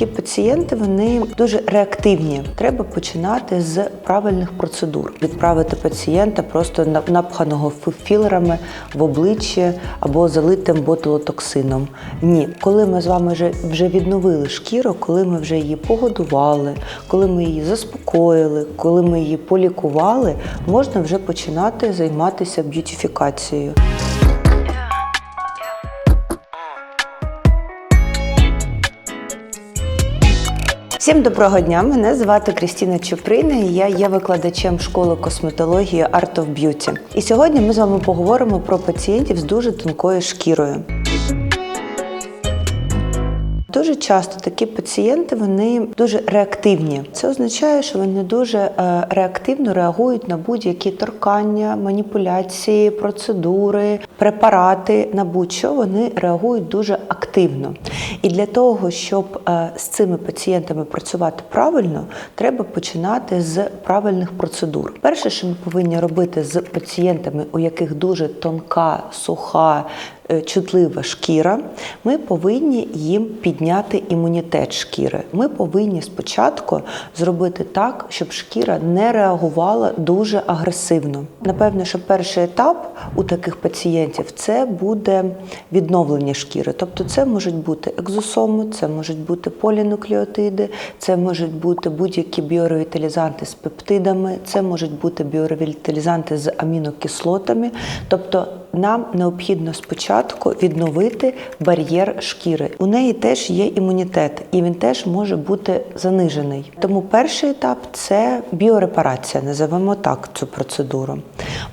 такі пацієнти вони дуже реактивні. Треба починати з правильних процедур. Відправити пацієнта просто на- напханого філерами в обличчя або залитим ботулотоксином. Ні, коли ми з вами вже, вже відновили шкіру, коли ми вже її погодували, коли ми її заспокоїли, коли ми її полікували, можна вже починати займатися б'ютіфікацією. Всім доброго дня! Мене звати Крістіна Чуприна і я є викладачем школи косметології Art of Beauty. І сьогодні ми з вами поговоримо про пацієнтів з дуже тонкою шкірою. Дуже часто такі пацієнти вони дуже реактивні. Це означає, що вони дуже е, реактивно реагують на будь-які торкання, маніпуляції, процедури, препарати на будь-що вони реагують дуже активно. І для того, щоб е, з цими пацієнтами працювати правильно, треба починати з правильних процедур. Перше, що ми повинні робити з пацієнтами, у яких дуже тонка, суха, е, чутлива шкіра, ми повинні їм підняти імунітет шкіри. Ми повинні спочатку зробити так, щоб шкіра не реагувала дуже агресивно. Напевно, що перший етап у таких пацієнтів це буде відновлення шкіри. Тобто, це можуть бути екзосоми, це можуть бути полінуклеотиди, це можуть бути будь-які біоревіталізанти з пептидами, це можуть бути біоревіталізанти з амінокислотами. Тобто нам необхідно спочатку відновити бар'єр шкіри. У неї теж є імунітет, і він теж може бути занижений. Тому перший етап це біорепарація, називаємо так цю процедуру.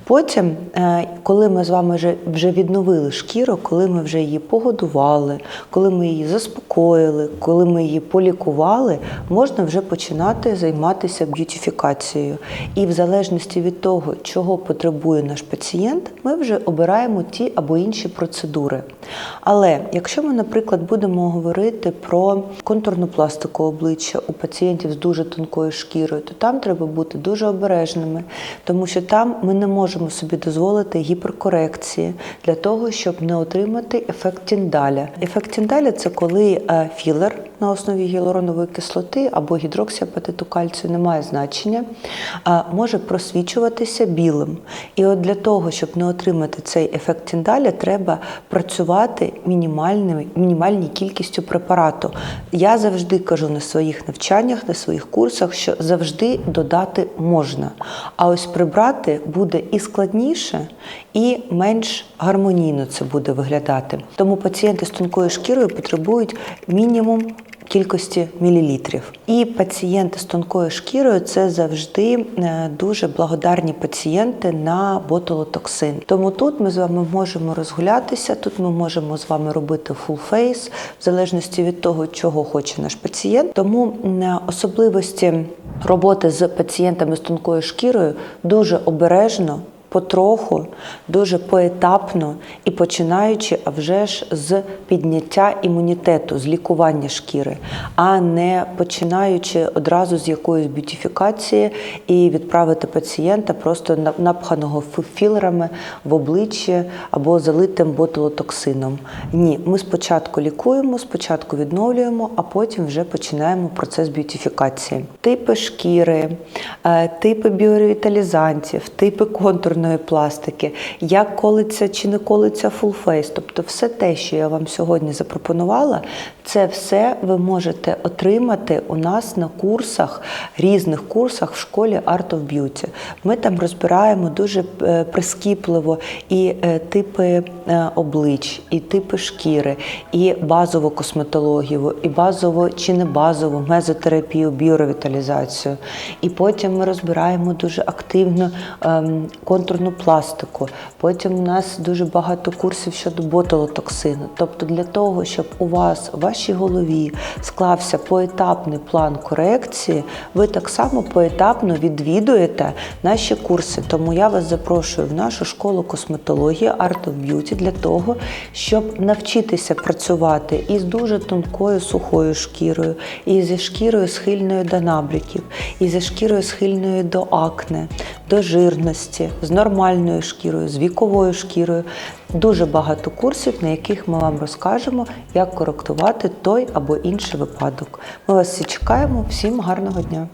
Потім, е, коли ми з вами вже, вже відновили шкіру, коли ми вже її погодували, коли ми її заспокоїли, коли ми її полікували, можна вже починати займатися б'ютіфікацією. І в залежності від того, чого потребує наш пацієнт, ми вже обираємо ті або інші процедури. Але якщо ми, наприклад, будемо говорити про контурну пластику обличчя у пацієнтів з дуже тонкою шкірою, то там треба бути дуже обережними, тому що там ми не можемо собі дозволити гіперкорекції для того, щоб не отримати ефект тіндаля. Ефект тіндаля це коли е, філер на основі гіалуронової кислоти або гідроксіапатиту кальцію не має значення, може просвічуватися білим. І от для того, щоб не отримати цей ефект тіндаля, треба працювати мінімальній кількістю препарату. Я завжди кажу на своїх навчаннях, на своїх курсах, що завжди додати можна. А ось прибрати буде і складніше, і менш гармонійно це буде виглядати. Тому пацієнти з тонкою шкірою потребують мінімум кількості мілілітрів. І пацієнти з тонкою шкірою це завжди е, дуже благодарні пацієнти на ботулотоксин. Тому тут ми з вами можемо розгулятися, тут ми можемо з вами робити full face, в залежності від того, чого хоче наш пацієнт. Тому особливості роботи з пацієнтами з тонкою шкірою дуже обережно потроху, дуже поетапно і починаючи, а вже ж з підняття імунітету, з лікування шкіри, а не починаючи одразу з якоїсь б'ютіфікації і відправити пацієнта просто напханого філерами в обличчя або залитим ботулотоксином. Ні, ми спочатку лікуємо, спочатку відновлюємо, а потім вже починаємо процес б'ютіфікації. Типи шкіри, е, типи біоревіталізантів, типи контурної пластики, як колиться чи не колиться фулфейс. Тобто, все те, що я вам сьогодні запропонувала, це все ви можете отримати у нас на курсах, різних курсах в школі Art of Beauty. Ми там розбираємо дуже е, прискіпливо і е, типи е, облич, і типи шкіри, і базову косметологію, і базову чи не базову мезотерапію, біоревіталізацію. І потім ми розбираємо дуже активно ем, контурну пластику. Потім у нас дуже багато курсів щодо ботулотоксину. Тобто для того, щоб у вас в вашій голові склався поетапний план корекції, ви так само поетапно відвідуєте наші курси. Тому я вас запрошую в нашу школу косметології Art of Beauty для того, щоб навчитися працювати із дуже тонкою сухою шкірою, і зі шкірою схильною до набряків, і зі шкірою схильною до акне, до жирності. Нормальною шкірою, з віковою шкірою. Дуже багато курсів, на яких ми вам розкажемо, як коректувати той або інший випадок. Ми вас всі чекаємо. Всім гарного дня!